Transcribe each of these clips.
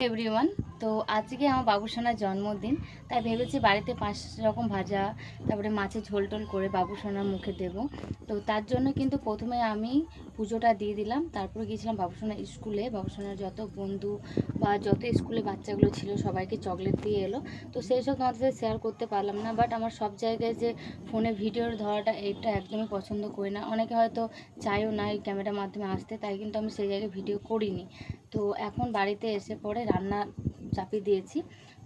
Everyone তো আজকে আমার বাবুসোনার জন্মদিন, তাই ভেবেছি বাড়িতে পাঁচ রকম ভাজা, তারপরে মাছের ঝোল টোল করে বাবুসোনার মুখে দেব। তো তার জন্য কিন্তু প্রথমে আমি পুজোটা দিয়ে দিলাম, তারপরে গিয়েছিলাম বাবুসোনার স্কুলে। বাবুসোনার যত বন্ধু বা যত স্কুলে বাচ্চাগুলো ছিল, সবাইকে চকলেট দিয়ে এলো। তো সেই সব তোমাদের সাথে শেয়ার করতে পারলাম না বাট আমার সব জায়গায় যে ফোনে ভিডিওর ধরাটা এটা একদমই পছন্দ করি না। অনেকে হয়তো চাইও না এই ক্যামেরার মাধ্যমে আসতে, তাই কিন্তু আমি সেই জায়গায় ভিডিও করিনি। তো এখন বাড়িতে এসে পরে রান্না চাপিয়ে দিয়েছি।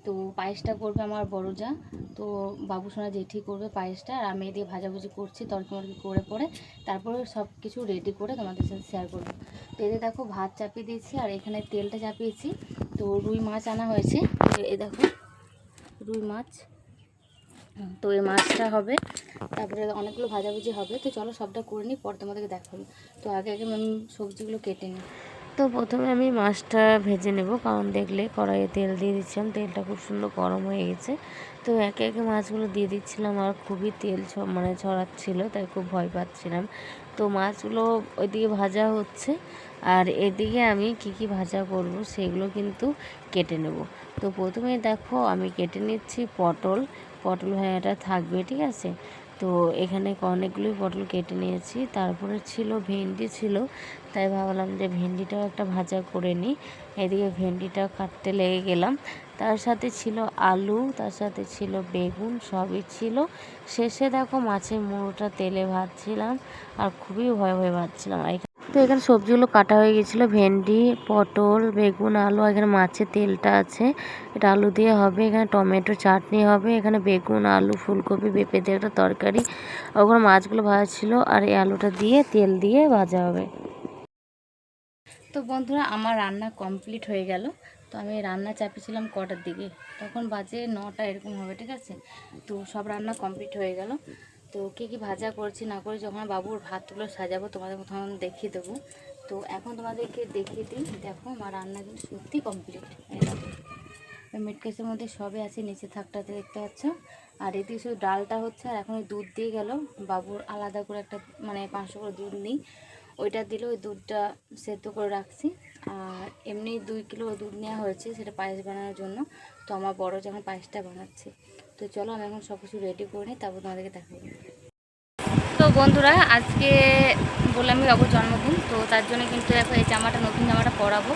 তো পায়েসটা করবে আমার বড় যা তো বাবু সোনা জেঠি করবে পায়েসটা আর আমি এদিকে ভাজাভুজি করছি, তরকি মরকি করে পরে তারপরে সব কিছু রেডি করে তোমাদের সাথে শেয়ার করব। তো এতে দেখো ভাত চাপিয়ে দিয়েছি আর এখানে তেলটা চাপিয়েছি। তো রুই মাছ আনা হয়েছে। তো এ দেখো, রুই মাছ। তো এই মাছটা হবে। তারপরে অনেকগুলো ভাজাভুজি হবে। তো চলো সবটা করে নিই, পর তোমাদেরকে দেখাবো। তো আগে আগে আমি সবজিগুলো কেটে নিই। তো প্রথমে আমি মাছটা ভেজে নেব, কারণ দেখলে কড়াইয়ে তেল দিয়ে দিচ্ছিলাম, তেলটা খুব সুন্দর গরম হয়ে গেছে। তো একে একে মাছগুলো দিয়ে দিচ্ছিলাম, আর খুবই তেল ছ- মানে ছড়াচ্ছিল, তাই খুব ভয় পাচ্ছিলাম। তো মাছগুলো ওইদিকে ভাজা হচ্ছে, আর এদিকে আমি কি কি ভাজা করব সেগুলো কিন্তু কেটে নেব। তো প্রথমে দেখো আমি কেটে নিচ্ছি পটল পটল ভাজাটা থাকবে, ঠিক আছে? তো এখানে অনেকগুলোই পটল কেটে নিয়েছি। তারপরে ছিল ভেন্ডি ছিল, তাই ভাবলাম যে ভেন্ডিটাও একটা ভাজা করে নিই। এদিকে ভেন্ডিটা কাটতে লেগে গেলাম। তার সাথে ছিল আলু, তার সাথে ছিল বেগুন, সবই ছিল। শেষে দেখো মাছের মুড়োটা তেলে ভাজছিলাম আর খুবই ভয় ভয়ে ভাজছিলাম। তো এখানে সবজিগুলো কাটা হয়ে গেছিল। ভেন্ডি, পটল, বেগুন, আলু এখানে মাছের তেলটা আছে। এটা আলু দিয়ে হবে, এখানে টমেটো চাটনি হবে, এখানে বেগুন, আলু, ফুলকপি, পেঁপে দিয়ে একটা তরকারি। ওখানে মাছগুলো ভাজা ছিল আর এই আলুটা দিয়ে তেল দিয়ে ভাজা হবে। তো বন্ধুরা, আমার রান্না কমপ্লিট হয়ে গেল। তো আমি রান্না চাপিয়েছিলাম কটার দিকে। তখন বাজে নটা, এরকম হবে, ঠিক আছে? তো সব রান্না কমপ্লিট হয়ে গেল। তো কী কী ভাজা করছি না করে যখন বাবুর ভাতগুলো সাজাবো, তোমাদের তখন দেখিয়ে দেবো। তো এখন তোমাদেরকে দেখিয়ে দিই, দেখো আমার রান্না কিন্তু সত্যি কমপ্লিট মিটকেসের মধ্যে সবই আছে, নিচে থাকটাতে দেখতে পাচ্ছ। আর এদিকে শুধু ডালটা হচ্ছে, আর এখন ওই দুধ দিয়ে গেল। বাবুর আলাদা করে একটা মানে পাঁচশো করে দুধ নিই। ওইটা দিলে ওই দুধটা সেদ্ধ করে রাখছি। আর এমনি দুই কিলো দুধ নেওয়া হয়েছে, সেটা পায়েস বানানোর জন্য। তো আমার বড় যখন পায়েসটা বানাচ্ছে। তো চলো আমি এখন সব কিছু রেডি করে নিই, তারপর তোমাদেরকে দেখাবো। তো বন্ধুরা, আজকে বললাম বাবুর জন্মদিন, তো তার জন্য কিন্তু দেখো এই জামাটা, নতুন জামাটা পরাবো।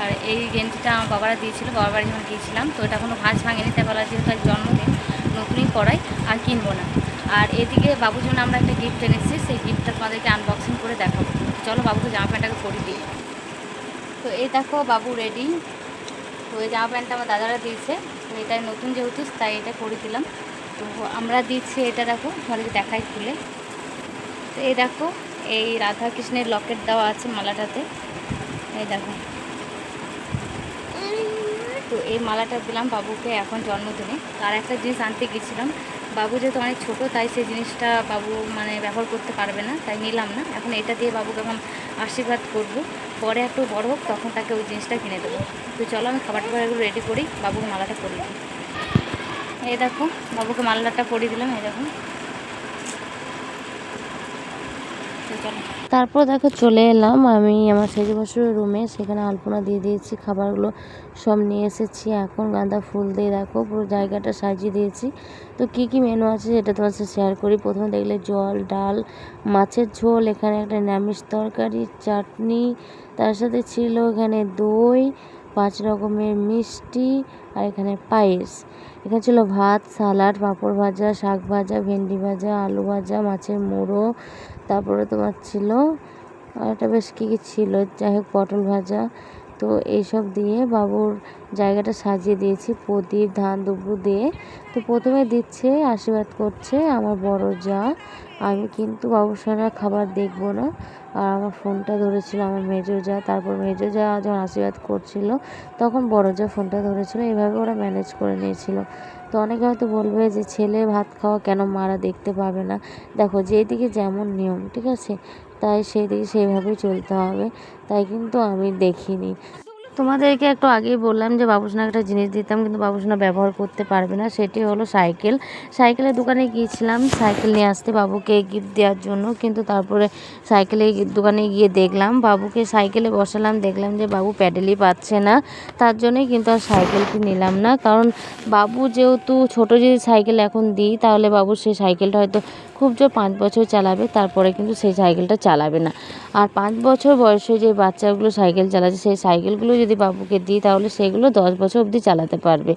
আর এই গেঞ্জিটা আমার বাবারা দিয়েছিল, বাবার বাড়ি যখন গিয়েছিলাম, তো এটা কোনো ভাঁজ ভাঙেনি, তাই বলা যেহেতু আজ জন্মদিন, নতুনই পরাই আর কিনবো না। আর এদিকে বাবুর জন্য আমরা একটা গিফট এনেছি, সেই গিফটটা তোমাদেরকে আনবক্সিং করে দেখাবো। চলো বাবুকে জামা প্যান্টটাকে পরিয়ে দিই। তো এই দেখো বাবু রেডি তো এই জামা প্যান্টটা আমার দাদারা দিয়েছে। তো এটা নতুন যেহেতু, তাই এটা করে দিলাম। তো আমরা দিচ্ছি এটা দেখো, তোমাদেরকে দেখাই খুলে। তো এই দেখো, এই রাধা কৃষ্ণের লকেট দেওয়া আছে মালাটাতে। এই দেখো। তো এই মালাটা দিলাম বাবুকে এখন জন্মদিনে। তার একটা জিনিস আনতে গেছিলাম। যেহেতু অনেক ছোটো, তাই সেই জিনিসটা বাবু মানে ব্যবহার করতে পারবে না, তাই নিলাম না। এখন এটা দিয়ে বাবুকে এখন আশীর্বাদ করব। পরে একটু বড় হোক, তখন তাকে ওই জিনিসটা কিনে দেবো। তো চলো আমি খাবার টাবার রেডি করি, বাবুকে মালাটা পরিয়ে দিই। এই দেখো, বাবুকে মালাটা পরিয়ে দিলাম, এই দেখো। তো চলো। তারপর দেখো চলে এলাম। আমি আমার শেষ বছরের রুমে, সেখানে আলপনা দিয়ে দিয়েছি, খাবারগুলো সব নিয়ে এসেছি। এখন গাঁদা ফুল দিয়ে দেখো, পুরো জায়গাটা সাজিয়ে দিয়েছি। তো কি কি মেনু আছে সেটা তোমার সাথে শেয়ার করি। প্রথমে দেখলে জল, ডাল, মাছের ঝোল, এখানে একটা নিরামিষ তরকারি, চাটনি, তার সাথে ছিল এখানে দই পাঁচ রকমের মিষ্টি আর এখানে পায়েস। এখানে ছিল ভাত, সালাড, পাঁপড় ভাজা, শাক ভাজা, ভেন্ডি ভাজা, আলু ভাজা, মাছের মোড়ো, তারপরে তোমার ছিল, আর একটা বেশ কী কী ছিল? যাই হোক, পটল ভাজা তো এইসব দিয়ে বাবুর জায়গাটা সাজিয়ে দিয়েছি। প্রদীপ, ধান, দুব্বু দিয়ে। তো প্রথমে দিচ্ছে, আশীর্বাদ করছে আমার বড় যা। আমি কিন্তু বাবুর সারা খাবার দেখব না। আর আমার ফোনটা ধরেছিল আমার মেজো যা। তারপর মেজো যা যখন আশীর্বাদ করছিল, তখন বড় যা ফোনটা ধরেছিল। এভাবে ওরা ম্যানেজ করে নিয়েছিল। তো অনেকে হয়তো বলবে যে, ছেলে ভাত খাওয়া কেন মারা দেখতে পাবে না? দেখো, যেদিকে যেমন নিয়ম, ঠিক আছে? তাই সেই দিকে সেইভাবেই চলতে হবে, তাই কিন্তু আমি দেখিনি। তোমাদেরকে একটু আগেই বললাম যে বাবুসোনাকে একটা জিনিস দিতাম, কিন্তু বাবুসোনা ব্যবহার করতে পারবে না, সেটি হলো সাইকেল। সাইকেলের দোকানে গিয়েছিলাম, সাইকেল নিয়ে আসতে বাবুকে গিফট দেওয়ার জন্য, কিন্তু তারপরে সাইকেলের দোকানে গিয়ে দেখলাম, বাবুকে সাইকেলে বসালাম, দেখলাম যে বাবু প্যাডেলই পাচ্ছে না, তার জন্যই কিন্তু আর সাইকেলটি নিলাম না। কারণ বাবু যেহেতু ছোটো যদি সাইকেল এখন দিই, তাহলে বাবু সেই সাইকেলটা হয়তো খুব জোর পাঁচ বছর চালাবে, তারপরে কিন্তু সেই সাইকেলটা চালাবে না। আর পাঁচ বছর বয়সে যে বাচ্চাগুলো সাইকেল চালাচ্ছে, সেই সাইকেলগুলো যদি বাবুকে দিই, তাহলে সেগুলো দশ বছর অবধি চালাতে পারবে।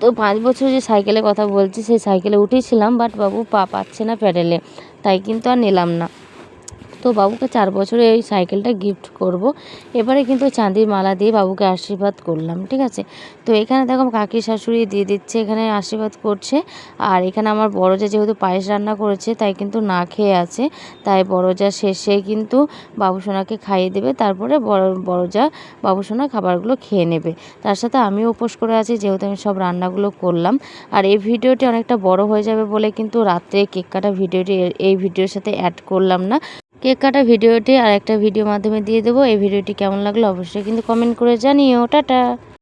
তো পাঁচ বছর যে সাইকেলের কথা বলছি, সেই সাইকেলে উঠেছিলাম, বাট বাবু পা পাচ্ছে না প্যাডেলে, তাই কিন্তু আর নিলাম না। তো বাবুকে চার বছরে এই সাইকেলটা গিফট করব। এবারে কিন্তু চাঁদির মালা দিয়ে বাবুকে আশীর্বাদ করলাম, ঠিক আছে? তো এখানে দেখো কাকি শাশুড়ি দিয়ে দিচ্ছে, এখানে আশীর্বাদ করছে। আর এখানে আমার বড় যা যেহেতু পায়েস রান্না করেছে, তাই কিন্তু না খেয়ে আছে। তাই বড় যা শেষে কিন্তু বাবুসোনাকে খাইয়ে দেবে, তারপরে বড় বড় যা বাবুসোনা খাবারগুলো খেয়ে নেবে। তার সাথে আমিও উপোস করে আছি, যেহেতু আমি সব রান্নাগুলো করলাম। আর এই ভিডিওটি অনেকটা বড় হয়ে যাবে বলে কিন্তু রাত্রে কেক কাটা ভিডিওটি এই ভিডিওর সাথে অ্যাড করলাম না। কেক কাটা ভিডিওটি আর একটা ভিডিও মাধ্যমে দিয়ে দেবো। এই ভিডিওটি কেমন লাগল অবশ্যই কিন্তু কমেন্ট করে জানিও। টাটা!